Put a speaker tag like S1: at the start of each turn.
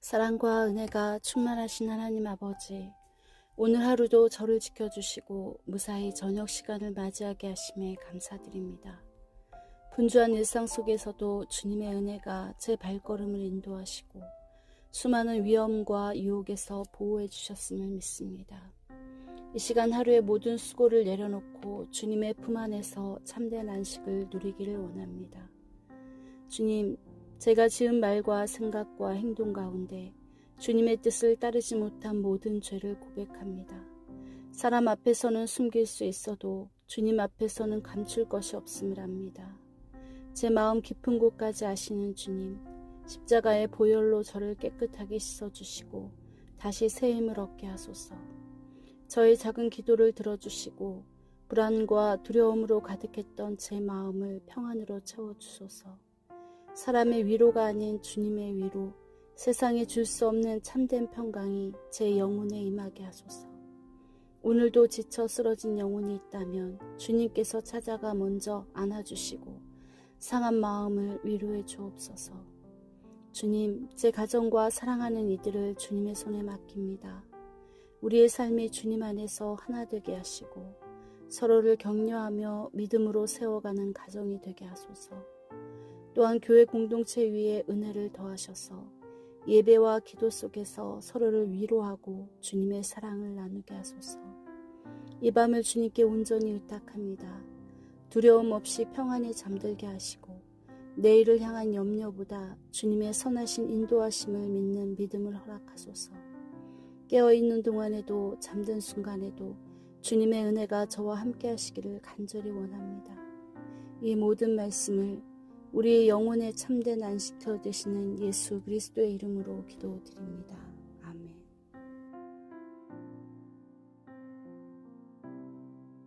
S1: 사랑과 은혜가 충만하신 하나님 아버지, 오늘 하루도 저를 지켜주시고 무사히 저녁 시간을 맞이하게 하심에 감사드립니다. 분주한 일상 속에서도 주님의 은혜가 제 발걸음을 인도하시고 수많은 위험과 유혹에서 보호해 주셨음을 믿습니다. 이 시간 하루의 모든 수고를 내려놓고 주님의 품 안에서 참된 안식을 누리기를 원합니다. 주님, 제가 지은 말과 생각과 행동 가운데 주님의 뜻을 따르지 못한 모든 죄를 고백합니다. 사람 앞에서는 숨길 수 있어도 주님 앞에서는 감출 것이 없음을 압니다. 제 마음 깊은 곳까지 아시는 주님, 십자가의 보혈로 저를 깨끗하게 씻어주시고 다시 새 힘을 얻게 하소서. 저의 작은 기도를 들어주시고 불안과 두려움으로 가득했던 제 마음을 평안으로 채워주소서. 사람의 위로가 아닌 주님의 위로, 세상에 줄 수 없는 참된 평강이 제 영혼에 임하게 하소서. 오늘도 지쳐 쓰러진 영혼이 있다면 주님께서 찾아가 먼저 안아주시고 상한 마음을 위로해 주옵소서. 주님, 제 가정과 사랑하는 이들을 주님의 손에 맡깁니다. 우리의 삶이 주님 안에서 하나 되게 하시고 서로를 격려하며 믿음으로 세워가는 가정이 되게 하소서. 또한 교회 공동체 위에 은혜를 더하셔서 예배와 기도 속에서 서로를 위로하고 주님의 사랑을 나누게 하소서. 이 밤을 주님께 온전히 의탁합니다. 두려움 없이 평안히 잠들게 하시고 내일을 향한 염려보다 주님의 선하신 인도하심을 믿는 믿음을 허락하소서. 깨어있는 동안에도 잠든 순간에도 주님의 은혜가 저와 함께 하시기를 간절히 원합니다. 이 모든 말씀을 우리의 영혼에 참된 안식처 되시는 예수 그리스도의 이름으로 기도드립니다.